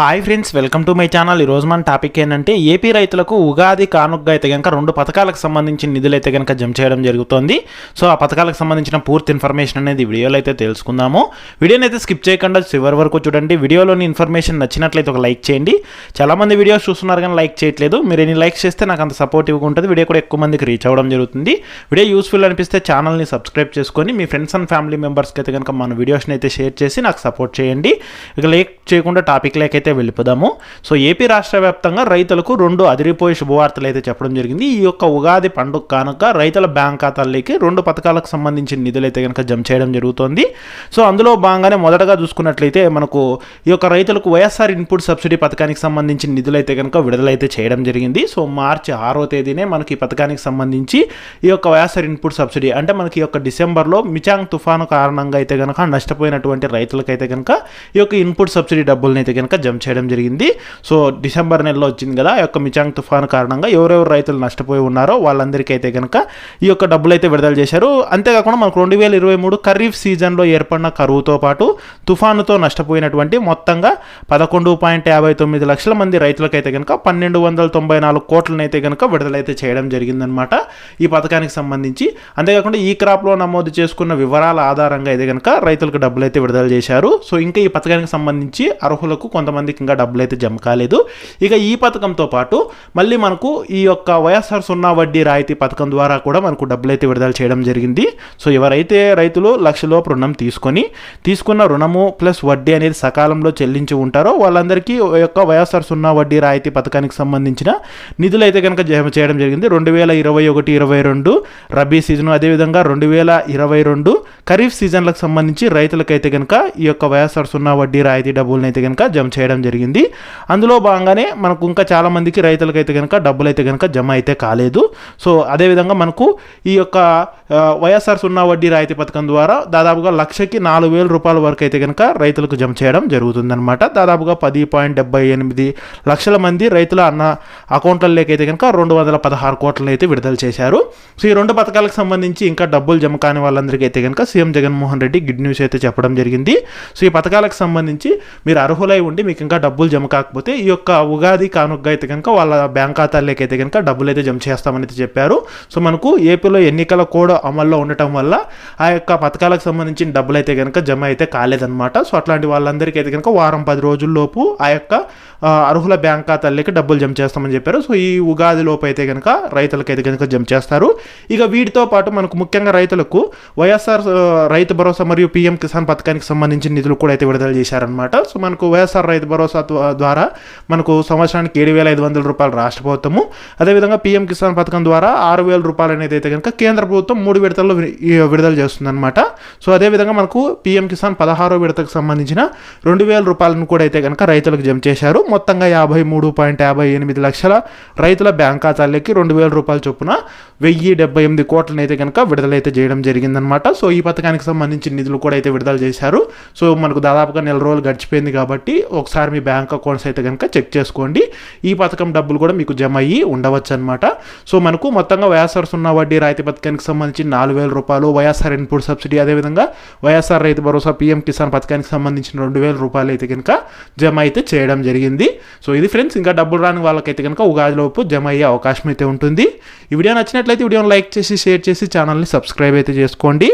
Hi friends welcome to my channel ఈరోజు మన topic ఏంటంటే ఏపీ రైతులకు ఉగాది కానుకగా అయితే కనుక రెండు పథకాలకు సంబంధించిన నిధులు అయితే కనుక జమ చేయడం జరుగుతోంది. సో ఆ పథకాలకు సంబంధించిన పూర్తి ఇన్ఫర్మేషన్ అనేది వీడియోలో అయితే తెలుసుకుందాము. వీడియోని అయితే స్కిప్ చేయకుండా చివరి వరకు చూడండి. వీడియోలోని ఇన్ఫర్మేషన్ నచ్చినట్లయితే ఒక లైక్ చేయండి. చాలామంది వీడియోస్ చూస్తున్నారు కానీ లైక్ చేయట్లేదు. మీరు ఎన్ని లైక్స్ చేస్తే నాకు అంత సపోర్టివ్గా ఉంటుంది. వీడియో కూడా ఎక్కువ మందికి రీచ్ అవ్వడం జరుగుతుంది. వీడియో యూస్ఫుల్ అనిపిస్తే ఛానల్ని సబ్స్క్రైబ్ చేసుకొని మీ ఫ్రెండ్స్ అండ్ ఫ్యామిలీ మెంబర్స్కి అయితే కనుక మన వీడియోస్ని అయితే షేర్ చేసి నాకు సపోర్ట్ చేయండి. ఇక లేక్ చేయకుండా టాపిక్ లేకైతే వెళ్ళిపోదాము. సో ఏపీ రాష్ట్ర వ్యాప్తంగా రైతులకు రెండు అదిరిపోయే శుభవార్తలు అయితే చెప్పడం జరిగింది. ఈ యొక్క ఉగాది పండుగ కానుక రైతుల బ్యాంక్ ఖాతాల్లోకి రెండు పథకాలకు సంబంధించిన నిధులు అయితే కనుక జమ చేయడం జరుగుతోంది. సో అందులో భాగంగానే మొదటగా చూసుకున్నట్లయితే మనకు ఈ యొక్క రైతులకు వైఎస్ఆర్ ఇన్పుట్ సబ్సిడీ పథకానికి సంబంధించిన నిధులు అయితే కనుక విడుదలైతే చేయడం జరిగింది. సో మార్చి ఆరో తేదీనే మనకి ఈ పథకానికి సంబంధించి ఈ యొక్క వైఎస్ఆర్ ఇన్పుట్ సబ్సిడీ అంటే మనకి ఈ యొక్క డిసెంబర్లో మిచాంగ్ తుఫాను కారణంగా అయితే కనుక నష్టపోయినటువంటి రైతులకైతే కనుక ఈ యొక్క ఇన్పుట్ సబ్సిడీ డబ్బులను అయితే కనుక జమ చేయడం జరిగింది. సో డిసెంబర్ నెలలో వచ్చింది కదా ఆ యొక్క మిచాంగ్ తుఫాను కారణంగా ఎవరెవరు రైతులు నష్టపోయి ఉన్నారో వాళ్ళందరికీ అయితే కనుక ఈ యొక్క డబ్బులు అయితే విడుదల చేశారు. అంతేకాకుండా మనకు రెండు వేల ఇరవై మూడు ఖరీఫ్ సీజన్లో ఏర్పడిన కరువుతో పాటు తుఫానుతో నష్టపోయినటువంటి మొత్తంగా పదకొండు పాయింట్ యాభై తొమ్మిది లక్షల మంది రైతులకైతే కనుక పన్నెండు వందల తొంభై నాలుగు కోట్లనైతే కనుక విడుదలైతే చేయడం జరిగిందనమాట ఈ పథకానికి సంబంధించి. అంతేకాకుండా ఈ క్రాప్లో నమోదు చేసుకున్న వివరాల ఆధారంగా అయితే కనుక రైతులకు డబ్బులు అయితే విడుదల చేశారు. సో ఇంకా ఈ పథకానికి సంబంధించి అర్హులకు కొంతమంది మందికి ఇంకా డబ్బులు అయితే జమ కాలేదు. ఇక ఈ పథకంతో పాటు మళ్ళీ మనకు ఈ యొక్క వైఎస్ఆర్ సున్నా వడ్డీ రాయితీ పథకం ద్వారా కూడా మనకు డబ్బులు అయితే విడుదల చేయడం జరిగింది. సో ఎవరైతే రైతులు లక్షలోపు రుణం తీసుకొని తీసుకున్న రుణము ప్లస్ వడ్డీ అనేది సకాలంలో చెల్లించి ఉంటారో వాళ్ళందరికీ యొక్క వైఎస్ఆర్ సున్నా వడ్డీ రాయితీ పథకానికి సంబంధించిన నిధులు అయితే కనుక జమ చేయడం జరిగింది. రెండు వేల ఇరవై ఒకటి ఇరవై రెండు రబీ సీజన్ అదేవిధంగా రెండు వేల ఇరవై రెండు ఖరీఫ్ సీజన్లకు సంబంధించి రైతులకైతే కనుక ఈ యొక్క వైఎస్ఆర్ సున్నా వడ్డీ రాయితీ డబ్బులను అయితే కనుక జమ చేయడం జరిగింది. అందులో భాగంగానే మనకు ఇంకా చాలామందికి రైతులకైతే కనుక డబ్బులు అయితే కనుక జమ అయితే కాలేదు. సో అదేవిధంగా మనకు ఈ యొక్క వైఎస్ఆర్ సున్నా వడ్డీ రాయితీ పథకం ద్వారా దాదాపుగా లక్షకి నాలుగు వేల రూపాయల వరకు అయితే కనుక రైతులకు జమ చేయడం జరుగుతుందన్నమాట. దాదాపుగా పది పాయింట్ డెబ్బై ఎనిమిది లక్షల మంది రైతుల అన్న అకౌంట్లలోకి అయితే కనుక రెండు వందల పదహారు కోట్లను అయితే విడుదల చేశారు. సో ఈ రెండు పథకాలకు సంబంధించి ఇంకా డబ్బులు జమ కాని వాళ్ళందరికీ అయితే కనుక CM Jaganmohan Reddy good news అయితే చెప్పడం జరిగింది. సో ఈ పథకాలకు సంబంధించి మీరు అర్హులై ఉండి మీకు ఇంకా డబ్బులు జమ కాకపోతే ఈ యొక్క ఉగాది కానుకగా అయితే కనుక వాళ్ళ బ్యాంక్ ఖాతాల్లోకి అయితే కనుక డబ్బులు అయితే జమ చేస్తామని అయితే చెప్పారు. సో మనకు ఏపీలో ఎన్నికల కోడ్ అమల్లో ఉండటం వల్ల ఆ యొక్క పథకాలకు సంబంధించిన డబ్బులు అయితే కనుక జమ అయితే కాలేదన్నమాట. సో అట్లాంటి వాళ్ళందరికీ అయితే కనుక వారం పది రోజుల్లోపు ఆ యొక్క అర్హుల బ్యాంక్ ఖాతాలకి డబ్బులు జమ చేస్తామని చెప్పారు. సో ఈ ఉగాది లోపు అయితే కనుక రైతులకు అయితే కనుక జమ చేస్తారు. ఇక వీటితో పాటు మనకు ముఖ్యంగా రైతులకు వైఎస్ఆర్ రైతు భరోసా మరియు పీఎం కిసాన్ పథకానికి సంబంధించిన నిధులు కూడా అయితే విడుదల చేశారనమాట సో మనకు వైఎస్ఆర్ రైతు భరోసా ద్వారా మనకు సంవత్సరానికి ఏడు వేల ఐదు వందల రూపాయలు రాష్ట్ర ప్రభుత్వము. అదేవిధంగా పీఎం కిసాన్ పథకం ద్వారా ఆరు వేల రూపాయలు అనేది అయితే కనుక కేంద్ర ప్రభుత్వం మూడు విడతల్లో విడుదల చేస్తుందన్నమాట. సో అదేవిధంగా మనకు పీఎం కిసాన్ పదహారో విడతకు సంబంధించిన రెండు వేల రూపాయలను కూడా అయితే కనుక రైతులకు జమ చేశారు. మొత్తంగా యాభై మూడు పాయింట్ యాభై ఎనిమిది లక్షల రైతుల బ్యాంక్ ఖాతాలకి రెండు వేల రూపాయల చొప్పున వెయ్యి డెబ్బై ఎనిమిది కోట్లను అయితే కనుక విడుదలైతే చేయడం జరిగిందనమాట సో ఈ పథకానికి సంబంధించిన నిధులు కూడా అయితే విడుదల చేశారు. సో మనకు దాదాపుగా నెల రోజులు గడిచిపోయింది కాబట్టి ఒకసారి మీ బ్యాంక్ అకౌంట్స్ అయితే కనుక చెక్ చేసుకోండి. ఈ పథకం డబ్బులు కూడా మీకు జమ అయ్యి ఉండవచ్చు అనమాట సో మనకు మొత్తంగా వైఎస్ఆర్ ఉన్న వడ్డీ రాయితీ పథకానికి సంబంధించి నాలుగు వేల రూపాయలు వైఎస్ఆర్ ఇన్పుట్ సబ్సిడీ. అదేవిధంగా వైఎస్ఆర్ రైతు భరోసా పీఎం కిసాన్ పథకానికి సంబంధించిన రెండు వేల రూపాయలు అయితే కనుక జమ అయితే చేయడం జరిగింది. సో ఇది ఫ్రెండ్స్ ఇంకా డబ్బులు రాని వాళ్ళకైతే కనుక ఉగాదిలోపు జమ అయ్యే అవకాశం అయితే ఉంటుంది. ఈ వీడియో నచ్చినట్లయితే వీడియోని లైక్ చేసి షేర్ చేసి ఛానల్ని సబ్స్క్రైబ్ అయితే చేసుకోండి.